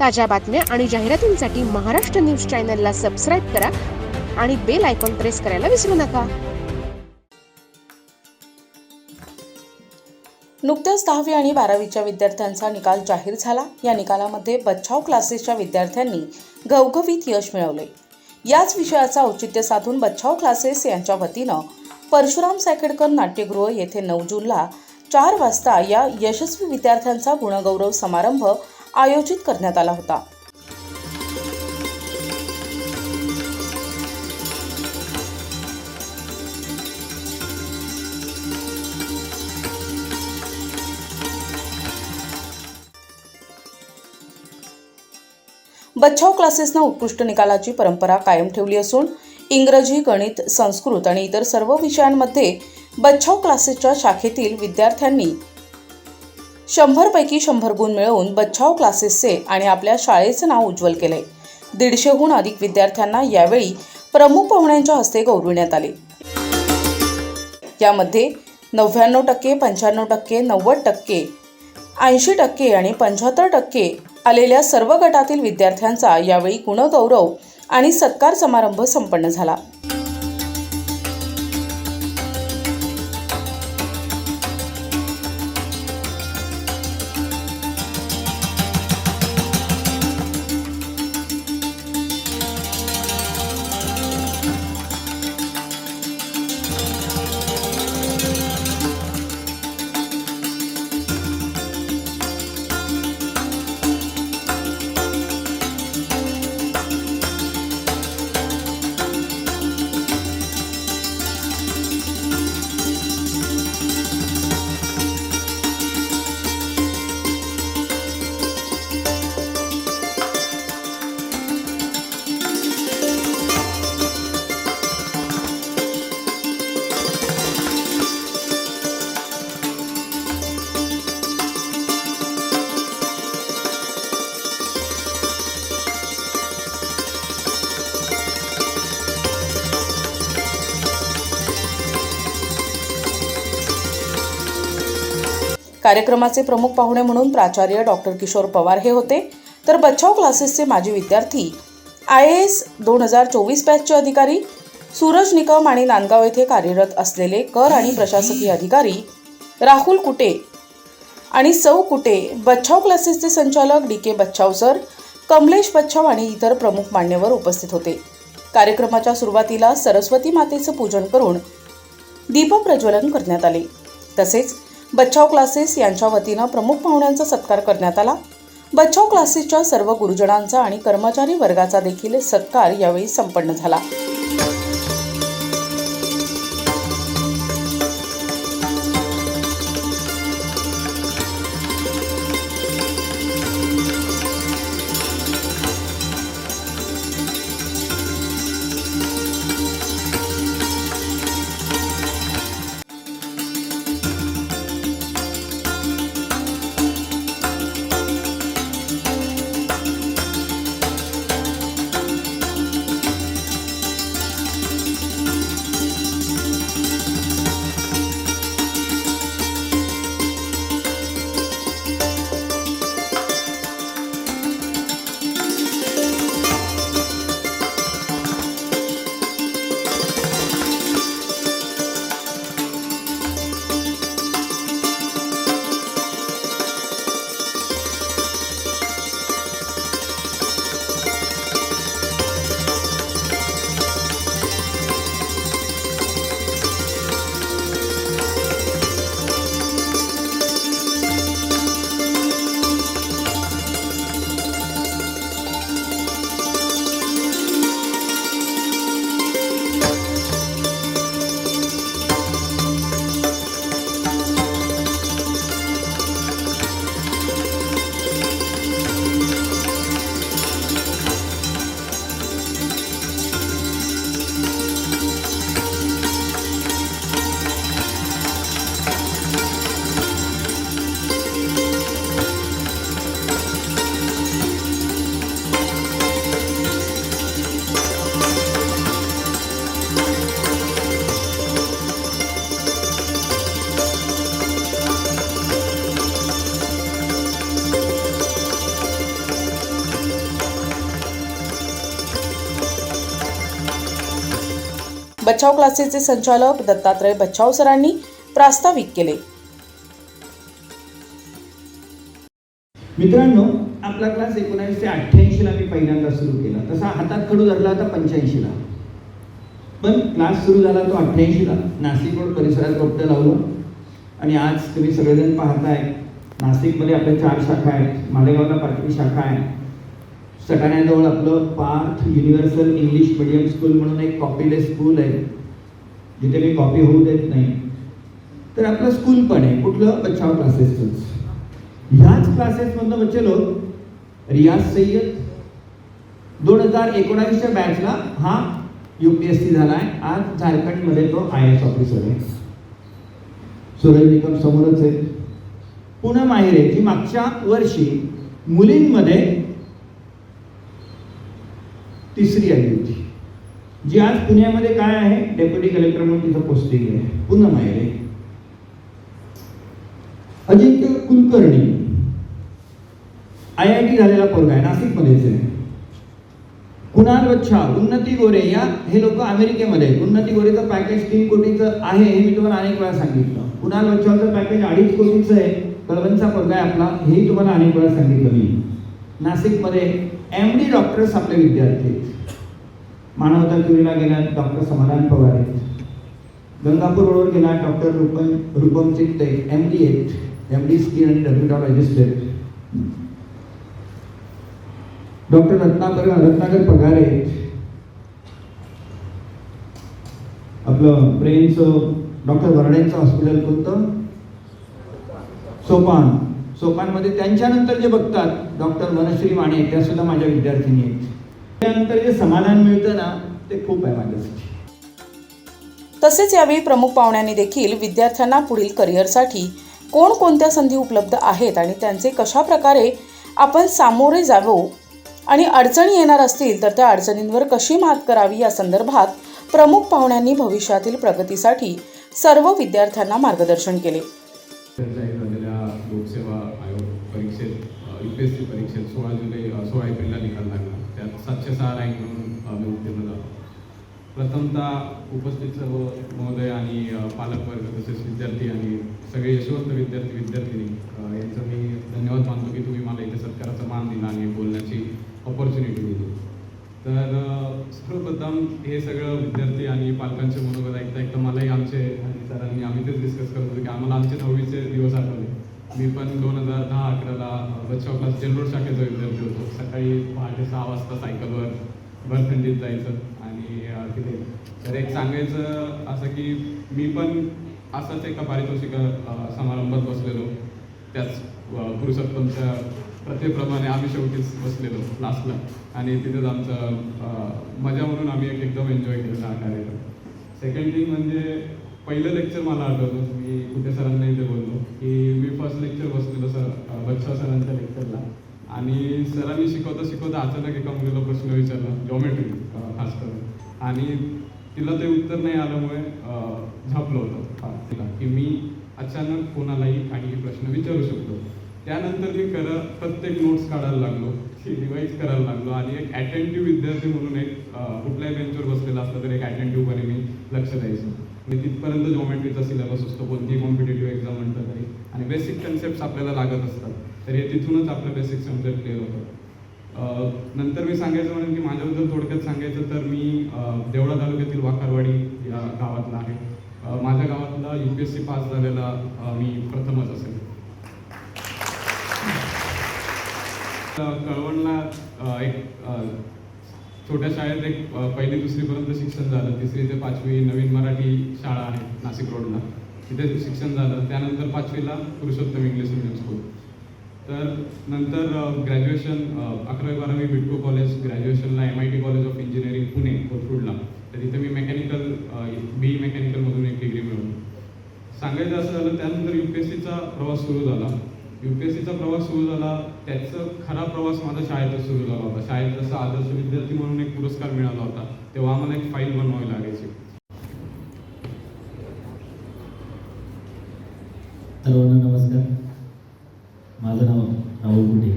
ताज्या बातम्या आणि जाहिरातींसाठी महाराष्ट्र न्यूज चॅनलला सबस्क्राईब करा आणि बेल आयकॉन प्रेस करायला विसरू नका. नुकत्याच दहावी आणि बारावीच्या विद्यार्थ्यांचा निकाल जाहीर झाला. या निकालामध्ये बच्छाव क्लासेसच्या विद्यार्थ्यांनी घवघवीत यश मिळवले. याच विषयाचा औचित्य साधून बच्छाव क्लासेस यांच्या वतीनं परशुराम सायखेडकर नाट्यगृह येथे नऊ जूनला चार वाजता या यशस्वी विद्यार्थ्यांचा गुणगौरव समारंभ आयोजित करण्यात आला होता. बच्छाव क्लासेसनं उत्कृष्ट निकालाची परंपरा कायम ठेवली असून इंग्रजी गणित संस्कृत आणि इतर सर्व विषयांमध्ये बच्छाव क्लासेसच्या शाखेतील विद्यार्थ्यांनी शंभरपैकी शंभर गुण मिळवून बच्छाव क्लासेसचे आणि आपल्या शाळेचं नाव उज्ज्वल केले. दीडशेहून अधिक विद्यार्थ्यांना यावेळी प्रमुख पाहुण्यांच्या हस्ते गौरविण्यात आले. यामध्ये नव्याण्णव टक्के पंच्याण्णव टक्के नव्वद टक्के ऐंशी टक्के आणि पंच्याहत्तर टक्के आलेल्या सर्व गटातील विद्यार्थ्यांचा यावेळी गुणगौरव आणि सत्कार समारंभ संपन्न झाला. कार्यक्रमाचे प्रमुख पाहुणे म्हणून प्राचार्य डॉक्टर किशोर पवार हे होते. तर बच्छाव क्लासेसचे माजी विद्यार्थी आय ए एस दोन हजार चोवीस बॅचचे अधिकारी सूरज निकम आणि नांदगाव येथे कार्यरत असलेले कर आणि प्रशासकीय अधिकारी राहुल कुटे आणि सौ कुटे बच्छाव क्लासेसचे संचालक D K Bachhav sir Kamlesh Bachhav आणि इतर प्रमुख मान्यवर उपस्थित होते. कार्यक्रमाच्या सुरुवातीला सरस्वती मातेचं पूजन करून दीपप्रज्वलन करण्यात आले. तसेच बच्चाव क्लासेस यांच्या वतीनं प्रमुख पाहुण्यांचा सत्कार करण्यात आला. बच्चाव क्लासेसच्या सर्व गुरुजनांचा आणि कर्मचारी वर्गाचा देखील सत्कार यावेळी संपन्न झाला. बचाव क्लासेसचे संचालक दत्तात्रय बच्चाव सरांनी प्रास्ताविक केले. मित्रांनो आपला क्लास एकोणीसशे अठ्ठ्याऐंशीला मी पहिल्यांदा सुरू केला. तसा हातात खडू धरला होता पंच्याऐंशीला. पण क्लास सुरू झाला तो अठ्ठ्याऐंशीला. नाशिक रोड परिसरात रोपटं लावलं. आणि आज तुम्ही सगळेजण पाहताय नाशिकमध्ये आपल्या चार शाखा आहेत. मालेगावला पाचवी शाखा आहे. सटाण्याजवळ आपलं Parth universal English medium school म्हणून एक कॉपीलेस स्कूल आहे. जिथे मी कॉपी होऊ देत नाही. तर आपलं स्कूल पण आहे. कुठलं? बचाव क्लासेसच ह्याच क्लासेसमधनं बच्चे लोक रियाज सय्यद दोन हजार एकोणावीसच्या बॅचला हा यू पी एस सी झाला आहे आज झारखंडमध्ये तो आय एस ऑफिसर आहे. सूरज निकम समोरच आहे. पुन्हा माहेर आहे. जी मागच्या वर्षी मुलींमध्ये तिसरी आली होती जी आज पुण्यामध्ये काय आहे? डेप्युटी कलेक्टर म्हणून तिथं पोस्टिंग आहे. पुन्हा माहेर आहे. Ajinkya Kulkarni. I I T झालेला पोरगा आहे नाशिकमध्येच आहे. कुणाल बच्छा उन्नती गोरे या हे लोक अमेरिकेमध्ये आहेत. उन्नती गोरेचं पॅकेज तीन कोटीचं आहे हे मी तुम्हाला अनेक वेळा सांगितलं. कुणाल बच्छाचं पॅकेज अडीच कोटीचं आहे. कळवणचा पोरगा आहे आपला हेही तुम्हाला अनेक वेळा सांगितलं मी. नाशिकमध्ये एम डी डॉक्टर्स आपले विद्यार्थी आहेत. मानवता क्युरीला गेल्या डॉक्टर समाधान पवार आहेत. गंगापूर रोडवर गेला doctor Rupam Rupam Chitte M D आहेत. एम डी स्किन आणि डर्मिटॉलॉजिस्ट आहेत. डॉक्टर रत्नाकर रत्नाकर पगार आहेत. आपलं ब्रेनचं डॉक्टर वर्णेंचं हॉस्पिटल कोणतं? सोपान. सोपानमध्ये त्यांच्यानंतर जे बघतात डॉक्टर मनश्री माने त्या सुद्धा माझ्या विद्यार्थिनी आहेत. त्यानंतर जे समाधान मिळतं ना ते खूप आहे माझ्यासाठी तसेच यावेळी प्रमुख पाहुण्यांनी देखील विद्यार्थ्यांना पुढील करिअरसाठी कोणकोणत्या संधी उपलब्ध आहेत आणि त्यांचे कशा प्रकारे आपण सामोरे जावो आणि अडचणी येणार असतील तर त्या अडचणींवर कशी मात करावी या संदर्भात प्रमुख पाहुण्यांनी भविष्यातील प्रगतीसाठी सर्व विद्यार्थ्यांना मार्गदर्शन केले जाहीर झालेल्या लोकसेवा आयोग परीक्षेत यू पी एस सी परीक्षेत सोळा जुलै अ, सोळा एप्रिलला निकाल लागला त्यात सातशे सहा रँक म्हणून अ, मी उत्तीर्ण झालो प्रथमतः उपस्थित सर्व महोदय आणि पालकवर्ग तसेच विद्यार्थी आणि सगळे यशवंत विद्यार्थी विद्यार्थिनी अ, यांचं मी धन्यवाद मानतो की तुम्ही मला इथे सत्काराचा मान दिला आणि बोलण्याची ऑपॉर्च्युनिटी दिली. तर सर्वप्रथम हे सगळं विद्यार्थी आणि पालकांचे मनोगत ऐकता ऐकता मलाही आमचे आणि सरांनी आम्ही तेच डिस्कस करत होतो की आम्हाला आमचे नववीचे दिवस आठवले. मी पण दोन हजार दहा अकराला बच्चा क्लास जनरल शाखेचा विद्यार्थी होतो. सकाळी पहाटे सहा वाजता सायकलवर भरखंडीत जायचं आणि तिथे. तर एक सांगायचं असं की मी पण असंच एका पारितोषिक समारंभात बसलेलो. त्याच पुरुषोत्तमच्या प्रथेप्रमाणे आम्ही शेवटीच बसलेलो लास्टला. आणि तिथेच आमचं मजा म्हणून आम्ही एक एकदम एन्जॉय केलेला हा कार्यक्रम. सेकंड थिंग म्हणजे पहिलं लेक्चर मला आठवतं. मी कुठे सरांना इथे बोललो की मी फर्स्ट लेक्चर बसलेलो सर बच्चा सरांच्या लेक्चरला आणि सरांनी शिकवता शिकवता अचानक एका मुलीला प्रश्न विचारला जॉमेट्री खास करून आणि तिला ते उत्तर नाही आल्यामुळे झापलं होतं. तिला की मी अचानक कोणालाही काही प्रश्न विचारू शकतो. त्यानंतर मी खरं प्रत्येक नोट्स काढायला लागलो रिवाईज करायला लागलो आणि एक अटेंटिव्ह विद्यार्थी म्हणून एक कुठल्याही बेंचवर बसलेला असला तरी एक अटेंटिव्हपणे मी लक्ष द्यायचो. आणि तिथपर्यंत जॉमेट्रीचा सिलेबस असतो कोणतीही कॉम्पिटेटिव्ह एक्झाम म्हणतात तरी. आणि बेसिक कन्सेप्ट आपल्याला लागत असतात. तर हे तिथूनच आपलं बेसिक कन्सेप्ट क्लिअर होतं. नंतर मी सांगायचं म्हणून की माझ्याबद्दल थोडक्यात सांगायचं तर मी देवळा तालुक्यातील वाखारवाडी या गावातला आहे. माझ्या गावातला U P S C pass झालेला मी प्रथमच असेल. कळवणला एक छोट्या शाळेत एक पहिली दुसरीपर्यंत शिक्षण झालं. तिसरी ते पाचवी नवीन मराठी शाळा आहे नाशिक रोडला. तिथे शिक्षण झालं. त्यानंतर पाचवीला पुरुषोत्तम इंग्लिश मिडियम स्कूल. तर नंतर ग्रॅज्युएशन अकरावी बारावी Bytco college ग्रॅज्युएशनला M I T college of engineering Pune कोथरूडला. तर तिथे मी मेकॅनिकल बी मेकॅनिकलमधून एक डिग्री मिळवली. सांगायचं असं झालं त्यानंतर यू पी एस सीचा प्रवास सुरू झाला. यू पी एस सीचा प्रवास सुरू झाला त्याचा खरा प्रवास माझा शाळेतच सुरू झाला होता. शाळेत जसा आदर्श विद्यार्थी म्हणून एक पुरस्कार मिळाला होता तेव्हा आम्हाला एक फाईल बनवावी लागायची. सर्वांना नमस्कार. माझं नाव राहुल कुटे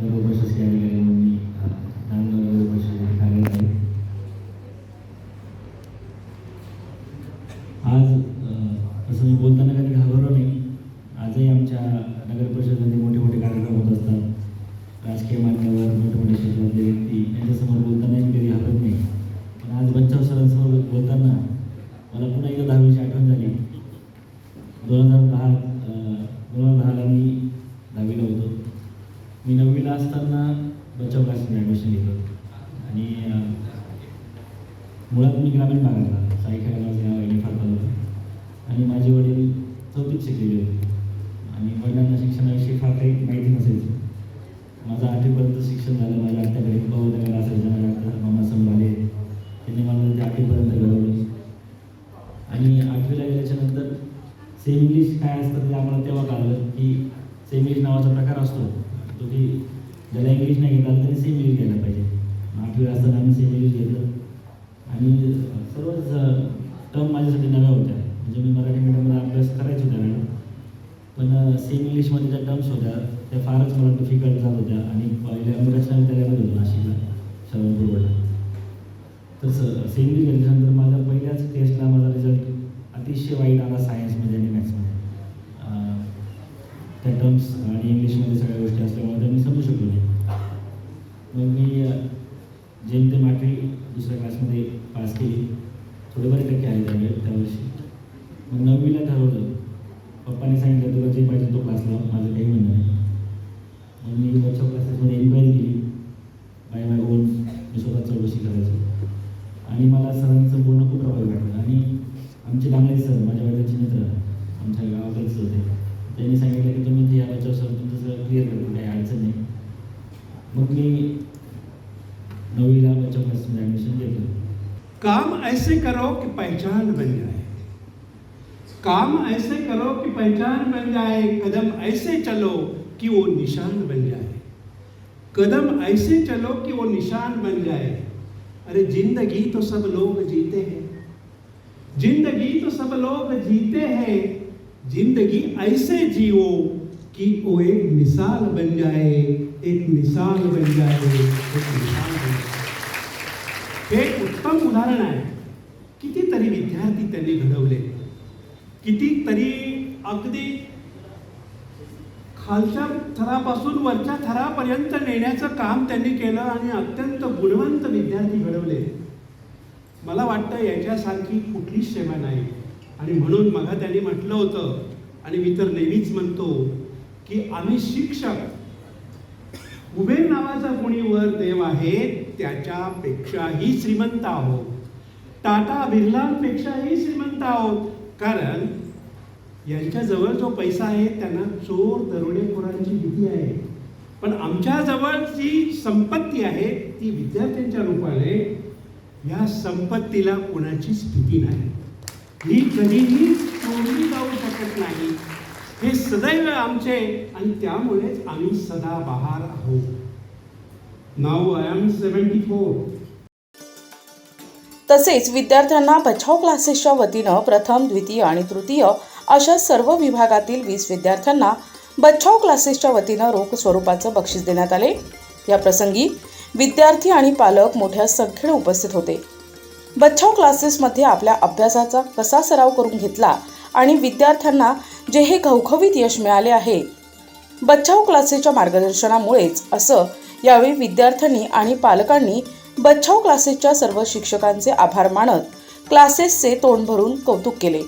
रोग प्रशासकीय अधिकारी म्हणून मी अ, नांदगाव रोग प्रशासकीय कार्यरत आहे मी नववीला असताना बचाव क्लासमध्ये ॲडमिशन घेतलं होतं आणि अं, मुळात मी ग्रामीण भागातला साईखेडा गाव या फार तालुका आणि माझे वडील चौथीत शिकलेले होते आणि वडिलांना शिक्षणाविषयी फार काही माहिती नसायची माझं आठवीपर्यंत शिक्षण झालं माझ्या आत्याकडे मला असायचं माझ्या आठ्याचा मामा संभाले त्यांनी मला ते आठवीपर्यंत घडवलं. आणि आठवीला गेल्याच्यानंतर सेम इंग्लिश काय असतं ते आम्हाला तेव्हा कळलं की सेम इंग्लिश नावाचा प्रकार असतो. तो की ज्याला इंग्लिश नाही घेता आलं त्याने सेम इंग्लिश घ्यायला पाहिजे. आठवीला असताना आम्ही सेम इंग्लिश घेतलं. आणि सर्वच टर्म माझ्यासाठी नव्या होत्या. म्हणजे मी मराठी मीडियममध्ये अभ्यास करायचो त्यावेळेला. पण सेम इंग्लिशमध्ये ज्या टर्म्स होत्या. त्या फारच मला डिफिकल्ट जात होत्या. आणि पहिल्या मी रचना विद्यालयामध्ये होतो नाशिकला शरणपूरला तर स सेम इंग्लिश घेतल्यानंतर माझ्या पहिल्याच टेस्टला माझा रिझल्ट अतिशय वाईट आला सायन्समध्ये आणि मॅथ्समध्ये त्या टर्म्स आणि इंग्लिशमध्ये सगळ्या गोष्टी असल्यामुळे त्या मी समजू शकलो नाही. मग मी जेम ते आठवी दुसऱ्या क्लासमध्ये पास केली. थोडे बरे टक्के आले त्यावेळी त्या वर्षी मग नववीला ठरवलं. पप्पाने सांगितलं तुला जे पाहिजे तो क्लास लाव माझं काही म्हणणं नाही. मग मी बच्चा क्लासेसमध्ये इन्क्वायरी केली. बाय माय ओन मी स्वतः चौकशी करायचो. आणि मला सरांचं बोलणं खूप प्रभावी वाटलं. आणि आमचे डांगरे सर माझ्या वडिलांचे मित्र आमच्या गावाकडेच होते. त्यांनी सांगितलं की तुम्ही ते या बच्चावर सर तुमचं सगळं क्लिअर करतो काही अडचण नाही. मग मी नवीला बच्चा क्लासमध्ये ॲडमिशन घेतलं. काम ऐसे करो की पहचान बन जाए। काम ऐसे करो कि पहचान बन जाए, कदम ऐसे चलो कि वो निशान बन जाए। कदम ऐसे चलो कि वो निशान बन जाए। अरे ज़िंदगी तो सब लोग जीते हैं। ज़िंदगी तो सब लोग जीते हैं। ज़िंदगी ऐसे जियो कि वो एक मिसाल बन जाए, एक मिसाल बन जाए, एक मिसाल बन जाए। एक उत्तम उदाहरण आहे. कितीतरी विद्यार्थी त्यांनी घडवले कितीतरी अगदी खालच्या थरापासून वरच्या थरापर्यंत नेण्याचं काम त्यांनी केलं आणि अत्यंत गुणवंत विद्यार्थी घडवले. मला वाटतं याच्यासारखी कुठलीच सेवा नाही. आणि म्हणून मग त्यांनी म्हटलं होतं आणि मी तर नेहमीच म्हणतो की आम्ही शिक्षक. कुबेर नावाचा कोणी वर देव आहे त्याच्यापेक्षाही श्रीमंत आहोत. टाटा बिर्लांपेक्षाही श्रीमंत आहोत. कारण यांच्याजवळ जो पैसा आहे त्यांना चोर दरोडेखोरांची भीती आहे. पण आमच्याजवळ जी संपत्ती आहे ती विद्यार्थ्यांच्या रूपाने या संपत्तीला कोणाचीच भीती नाही. ही कधीही चोरली जाऊ शकत नाही. हे सदैव आमचे आणि त्यामुळेच आम्ही सदा बहार आहोत. नाव आय एम सेवन्टी फोर तसेच विद्यार्थ्यांना बचाव क्लासेसच्या वतीनं प्रथम द्वितीय आणि तृतीय अशा सर्व विभागातील वीस विद्यार्थ्यांना बचाव क्लासेसच्या वतीनं रोख स्वरूपाचं बक्षीस देण्यात आले. या प्रसंगी विद्यार्थी आणि पालक मोठ्या संख्येने उपस्थित होते. बचाव क्लासेसमध्ये आपल्या अभ्यासाचा कसा सराव करून घेतला आणि विद्यार्थ्यांना जे हे घवघवीत यश मिळाले आहे बचाव क्लासेसच्या मार्गदर्शनामुळेच असं यावेळी विद्यार्थ्यांनी आणि पालकांनी बच्छाव क्लासेसच्या सर्व शिक्षकांचे आभार मानत क्लासेसचे तोंड भरून कौतुक केले.